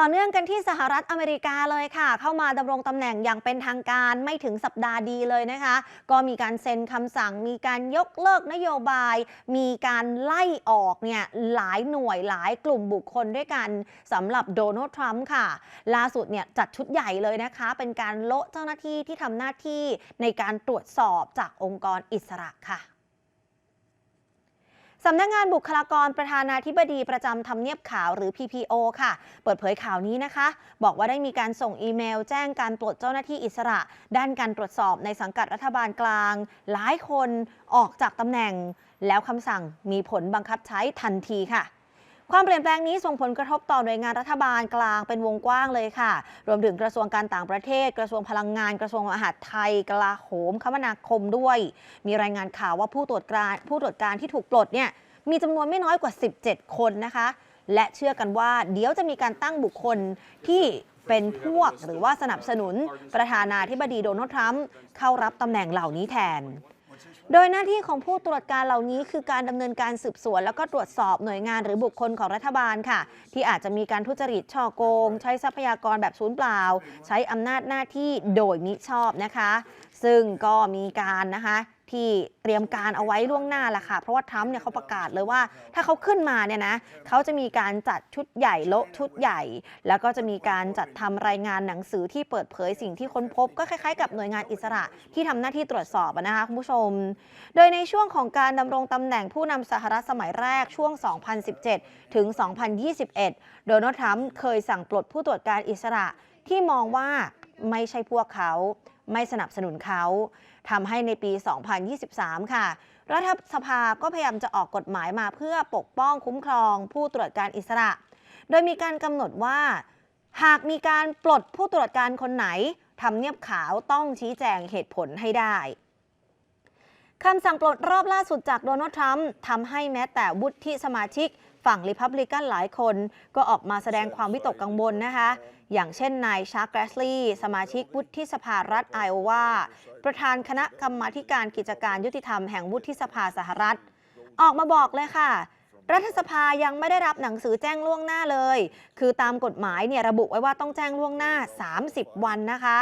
ต่อเนื่องกันที่สหรัฐอเมริกาเลยค่ะ เข้ามาดำรงตำแหน่งอย่างเป็นทางการไม่ถึงสัปดาห์ดีเลยนะคะ ก็มีการเซ็นคำสั่ง มีการยกเลิกนโยบาย มีการไล่ออกเนี่ยหลายหน่วยหลายกลุ่มบุคคลด้วยกันสำหรับโดนัลด์ทรัมป์ค่ะ ล่าสุดเนี่ยจัดชุดใหญ่เลยนะคะ เป็นการโละเจ้าหน้าที่ที่ทำหน้าที่ในการตรวจสอบจากองค์กรอิสระค่ะ สำนักงานบุคลากรประธานาธิบดีประจำทำเนียบขาวหรือ PPO ค่ะ เปิดเผยข่าวนี้นะคะ บอกว่าได้มีการส่งอีเมล แจ้งการปลดเจ้าหน้าที่อิสระ ด้านการตรวจสอบในสังกัดรัฐบาลกลาง หลายคนออกจากตำแหน่ง แล้วคำสั่งมีผลบังคับใช้ทันทีค่ะ ความเปลี่ยนแปลงนี้ส่งผลกระทบต่อหน่วยงานรัฐบาลกลางเป็นวงกว้างเลยค่ะ รวมถึงกระทรวงการต่างประเทศ กระทรวงพลังงาน กระทรวงมหาดไทย กลาโหม คมนาคมด้วย มีรายงานข่าวว่าผู้ตรวจการผู้ตรวจการที่ถูกปลดเนี่ยมีจำนวนไม่น้อยกว่า 17 คนนะคะ และเชื่อกันว่าเดี๋ยวจะมีการตั้งบุคคลที่เป็นพวกหรือว่าสนับสนุนประธานาธิบดีโดนัลด์ทรัมป์เข้ารับตำแหน่งเหล่านี้แทน โดยหน้าที่ของผู้ตรวจการเหล่านี้คือการดำเนินการสืบสวน แล้วก็ตรวจสอบหน่วยงานหรือบุคคลของรัฐบาลค่ะ ที่อาจจะมีการทุจริตช่อโกง ใช้ทรัพยากรแบบศูนย์เปล่า ใช้อำนาจหน้าที่โดยมิชอบนะคะ ซึ่งก็มีการนะคะ ที่เตรียมการเอาไว้ล่วงหน้าแหละค่ะ เพราะว่าทรัมป์เนี่ยเขาประกาศเลยว่า ถ้าเขาขึ้นมาเนี่ยนะเขาจะมีการจัดชุดใหญ่โละชุดใหญ่ แล้วก็จะมีการจัดทำรายงานหนังสือที่เปิดเผยสิ่งที่ค้นพบ ก็คล้ายๆ กับหน่วยงานอิสระที่ทำหน้าที่ตรวจสอบอะนะคะคุณผู้ชม โดยในช่วงของการดำรงตำแหน่งผู้นำสหรัฐสมัยแรกช่วง 2017 ถึง 2021 โดนัลด์ทรัมป์เคยสั่งปลดผู้ตรวจการอิสระที่มองว่า ไม่ใช่พวกเขา ไม่สนับสนุนเขาทำให้ในปี 2023 ค่ะ รัฐสภาก็พยายามจะออกกฎหมายมาเพื่อปกป้องคุ้มครอง ผู้ตรวจการอิสระ โดยมีการกำหนดว่า หากมีการปลดผู้ตรวจการคนไหนทำเนียบขาวต้องชี้แจงเหตุผลให้ได้ คำสั่งปลดรอบล่าสุดจากโดนัลด์ทรัมป์ทำให้แม้แต่วุฒิสมาชิก ฝั่งริพับลิกันหลายคน ก็ออกมาแสดงความวิตกกังวลนะคะ อย่างเช่นนายชาร์กแกรสลีย์สมาชิกวุฒิสภารัฐไอโอวา ประธานคณะกรรมาการกิจการยุติธรรมแห่งวุฒิสภาสหรัฐ ออกมาบอกเลยค่ะ รัฐสภายังไม่ได้รับหนังสือแจ้งล่วงหน้าเลย คือตามกฎหมายเนี่ยระบุไว้ว่าต้องแจ้งล่วงหน้า 30 วันนะคะ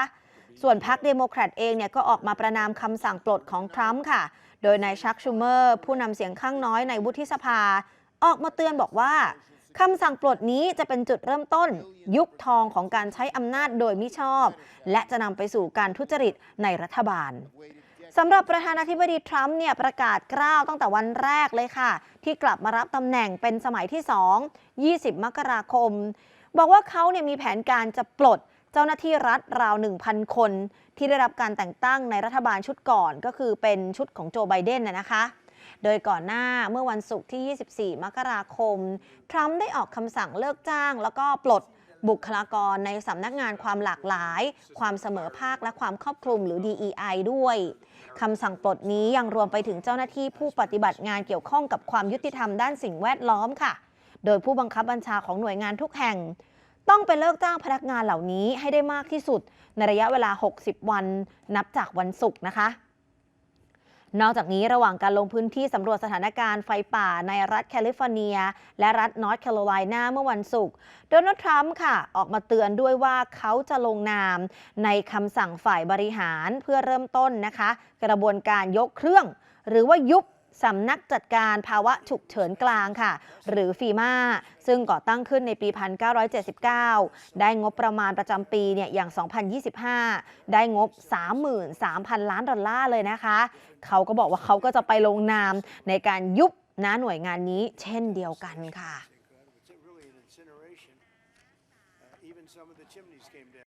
ส่วนพรรคเดโมแครตเองเนี่ยก็ออกมาประนามคำสั่งปลดของทรัมป์ค่ะ โดยนายชักชูเมอร์ ผู้นำเสียงข้างน้อยในวุฒิสภา ออกมาเตือนบอกว่าคำสั่งปลดนี้จะเป็นจุดเริ่มต้น ยุคทองของการใช้อำนาจโดยมิชอบ และจะนำไปสู่การทุจริตในรัฐบาลสำหรับประธานาธิบดีทรัมป์เนี่ยประกาศกล้าวตั้งแต่วันแรกเลยค่ะ ที่กลับมารับตำแหน่งเป็นสมัยที่ 2 20 มกราคม บอกว่าเขาเนี่ยมีแผนการจะปลด จ้าหน้าที่รัฐราว 1,000 คน ที่ได้รับการแต่งตั้งในรัฐบาลชุดก่อนก็คือเป็นชุดของโจไบเดนนะนะคะ โดยก่อนหน้าเมื่อวันศุกร์ที่ 24 มกราคม ทรัมป์ได้ออกคำสั่งเลิกจ้าง แล้วก็ปลดบุคลากรในสำนักงานความหลากหลาย ความเสมอภาคและความครอบคลุมหรือ DEI ด้วยคำสั่งปลดนี้ยังรวมไปถึงเจ้าหน้าที่ผู้ปฏิบัติงานเกี่ยวข้องกับความยุติธรรมด้านสิ่งแวดล้อมค่ะ โดยผู้บังคับบัญชาของหน่วยงานทุกแห่ง ต้องไปเลิกจ้างพนักงานเหล่านี้ให้ได้มากที่สุด ในระยะเวลา 60 วันนับจากวันศุกร์นะคะ นอกจากนี้ระหว่างการลงพื้นที่สำรวจสถานการณ์ไฟป่าในรัฐแคลิฟอร์เนีย และรัฐนอร์ทแคโรไลนาเมื่อวันศุกร์โดนัลด์ทรัมป์ค่ะ ออกมาเตือนด้วยว่าเขาจะลงนามในคำสั่งฝ่ายบริหารเพื่อเริ่มต้นนะคะ กระบวนการยกเครื่อง หรือว่ายุบ สำนักจัดการภาวะฉุกเฉินกลางค่ะ หรือฟีมาซึ่งก่อตั้งขึ้นในปี 1979 ได้งบประมาณประจำปีเนี่ยอย่าง 2025 ได้งบ 33,000 ล้านดอลลาร์เลยนะคะ เขาก็บอกว่าเขาก็จะไปลงนามในการยุบนะหน่วยงานนี้เช่นเดียวกันค่ะ even some of the chimneys came down.